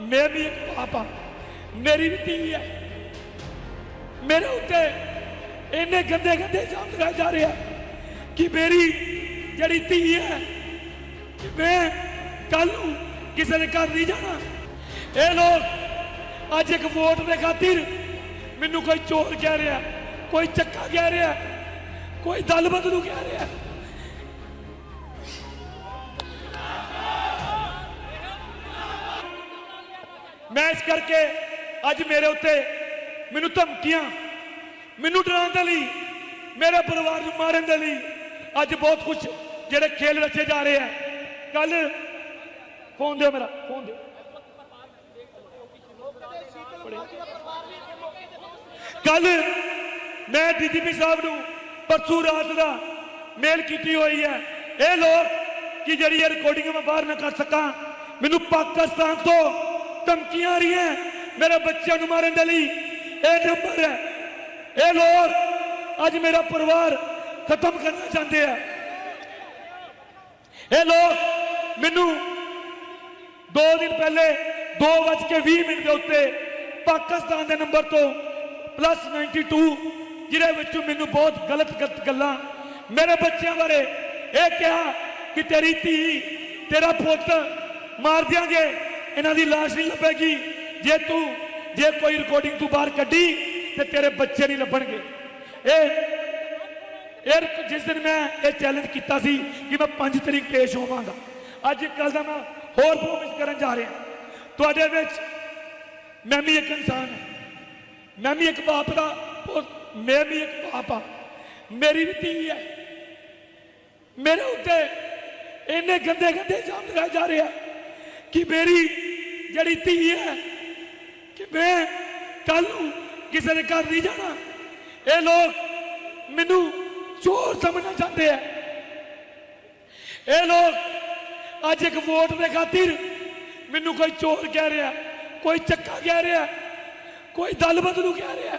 ਮੈਂ ਵੀ ਇੱਕ ਬਾਪ ਆ, ਮੇਰੀ ਵੀ ਧੀ ਹੈ ਮੇਰੇ ਉੱਤੇ ਇੰਨੇ ਗੰਦੇ ਗੰਦੇ ਇਲਜ਼ਾਮ ਲਗਾਏ ਜਾ ਰਹੇ ਆ ਕਿ ਮੇਰੀ ਜਿਹੜੀ ਧੀ ਹੈ ਕਿ ਮੈਂ ਕੱਲ ਨੂੰ ਕਿਸੇ ਦੇ ਘਰ ਨਹੀਂ ਜਾਣਾ। ਇਹ ਲੋਕ ਅੱਜ ਇੱਕ ਵੋਟ ਦੇ ਖਾਤਰ ਮੈਨੂੰ ਕੋਈ ਚੋਰ ਕਹਿ ਰਿਹਾ, ਕੋਈ ਚੱਕਾ ਕਹਿ ਰਿਹਾ, ਕੋਈ ਦਲ ਬਦਲੂ ਕਹਿ ਰਿਹਾ। ਮੈਂ ਇਸ ਕਰਕੇ ਅੱਜ ਮੇਰੇ ਉੱਤੇ ਮੈਨੂੰ ਧਮਕੀਆਂ, ਮੈਨੂੰ ਡਰਾਉਣ ਦੇ ਲਈ, ਮੇਰੇ ਪਰਿਵਾਰ ਨੂੰ ਮਾਰਨ ਦੇ ਲਈ ਅੱਜ ਬਹੁਤ ਕੁਝ ਜਿਹੜੇ ਖੇਲ ਰਚੇ ਜਾ ਰਹੇ ਆ। ਕੱਲ ਫੋਨ ਦਿਓ ਮੇਰਾ, ਫੋਨ ਦਿਓ। ਕੱਲ ਮੈਂ ਡੀਜੀਪੀ ਸਾਹਿਬ ਨੂੰ ਪਰਸੂ ਰਾਤ ਦਾ ਮੇਲ ਕੀਤੀ ਹੋਈ ਹੈ। ਇਹ ਲੋਕ ਕਿ ਜਿਹੜੀ ਇਹ ਰਿਕਾਰਡਿੰਗ ਮੈਂ ਬਾਹਰ ਨਾ ਕਰ ਸਕਾਂ। ਮੈਨੂੰ ਪਾਕਿਸਤਾਨ ਤੋਂ ਧਮਕੀਆਂ ਆ ਰਹੀਆਂ ਮੇਰੇ ਬੱਚਿਆਂ ਨੂੰ ਮਾਰਨ ਦੇ ਲਈ। ਇਹ ਨੰਬਰ ਹੈ। ਇਹ ਲੋਕ ਅੱਜ ਮੇਰਾ ਪਰਿਵਾਰ ਖਤਮ ਕਰਨਾ ਚਾਹੁੰਦੇ ਆ। ਇਹ ਲੋਕ ਮੈਨੂੰ 2 ਦਿਨ ਪਹਿਲੇ 2:20 ਮਿੰਟ ਦੇ ਉੱਤੇ ਪਾਕਿਸਤਾਨ ਦੇ ਨੰਬਰ ਤੋਂ ਪਲੱਸ 92 ਜਿਹਦੇ ਵਿੱਚੋਂ ਮੈਨੂੰ ਬਹੁਤ ਗਲਤ ਗਲਤ ਗੱਲਾਂ ਮੇਰੇ ਬੱਚਿਆਂ ਬਾਰੇ ਇਹ ਕਿਹਾ ਕਿ ਤੇਰੀ ਧੀ, ਤੇਰਾ ਪੁੱਤ ਮਾਰ ਦਿਆਂਗੇ। ਇਹਨਾਂ ਦੀ ਲਾਸ਼ ਨਹੀਂ ਲੱਭੇਗੀ। ਜੇ ਤੂੰ, ਜੇ ਕੋਈ ਰਿਕਾਰਡਿੰਗ ਤੂੰ ਬਾਹਰ ਕੱਢੀ, ਤੇ ਤੇਰੇ ਬੱਚੇ ਨਹੀਂ ਲੱਭਣਗੇ। ਇਹ ਇਹ ਜਿਸ ਦਿਨ ਮੈਂ ਇਹ ਚੈਲੰਜ ਕੀਤਾ ਸੀ ਕਿ ਮੈਂ 5 ਤਰੀਕ ਪੇਸ਼ ਹੋਵਾਂਗਾ। ਅੱਜ ਕੱਲ ਦਾ ਮੈਂ ਹੋਰ ਪ੍ਰੋਮਿਸ ਕਰਨ ਜਾ ਰਿਹਾ। ਤੁਹਾਡੇ ਵਿੱਚ ਮੈਂ ਵੀ ਇੱਕ ਇਨਸਾਨ ਹਾਂ। ਮੈਂ ਵੀ ਇੱਕ ਬਾਪ ਦਾ ਪੁੱਤ- ਮੈਂ ਵੀ ਇੱਕ ਬਾਪ ਆ ਮੇਰੀ ਵੀ ਧੀ ਹੈ। ਮੇਰੇ ਉੱਤੇ ਇੰਨੇ ਗੰਦੇ ਗੰਦੇ ਇਲਜ਼ਾਮ ਲਗਾਏ ਜਾ ਰਹੇ ਆ। ਕਿ ਮੇਰੀ ਜਿਹੜੀ ਧੀ ਹੈ, ਕਿ ਮੈਂ ਕੱਲ ਨੂੰ ਕਿਸੇ ਦੇ ਘਰ ਨਹੀਂ ਜਾਣਾ। ਇਹ ਲੋਕ ਮੈਨੂੰ ਚੋਰ ਸਮਝਣਾ ਚਾਹੁੰਦੇ ਆ। ਇਹ ਲੋਕ ਅੱਜ ਇੱਕ ਵੋਟ ਦੇ ਖਾਤਰ ਮੈਨੂੰ ਕੋਈ ਚੋਰ ਕਹਿ ਰਿਹਾ, ਕੋਈ ਚੱਕਾ ਕਹਿ ਰਿਹਾ, ਕੋਈ ਦਲ ਬਦਲੂ ਕਹਿ ਰਿਹਾ।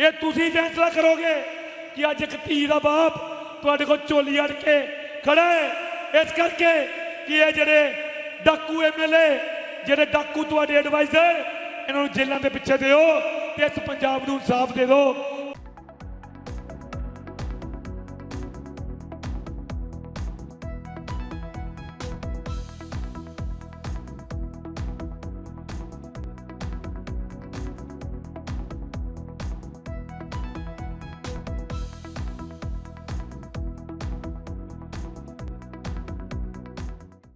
ਇਹ ਤੁਸੀਂ ਫੈਸਲਾ ਕਰੋਗੇ ਕਿ ਅੱਜ ਇੱਕ ਧੀ ਦਾ ਬਾਪ ਤੁਹਾਡੇ ਕੋਲ ਝੋਲੀ ਅੜ ਕੇ ਖੜਾ ਹੈ। ਇਸ ਕਰਕੇ ਕਿ ਇਹ ਜਿਹੜੇ ਡਾਕੂ ਐਮਐਲਏ ਜਿਹੜੇ ਡਾਕੂ ਤੁਹਾਡੇ ਐਡਵਾਈਜ਼ਰ ਇਹਨਾਂ ਨੂੰ ਜੇਲ੍ਹਾਂ ਦੇ ਪਿੱਛੇ ਦਿਓ ਤੇ ਇਸ ਪੰਜਾਬ ਨੂੰ ਇਨਸਾਫ ਦੇ ਦਿਓ।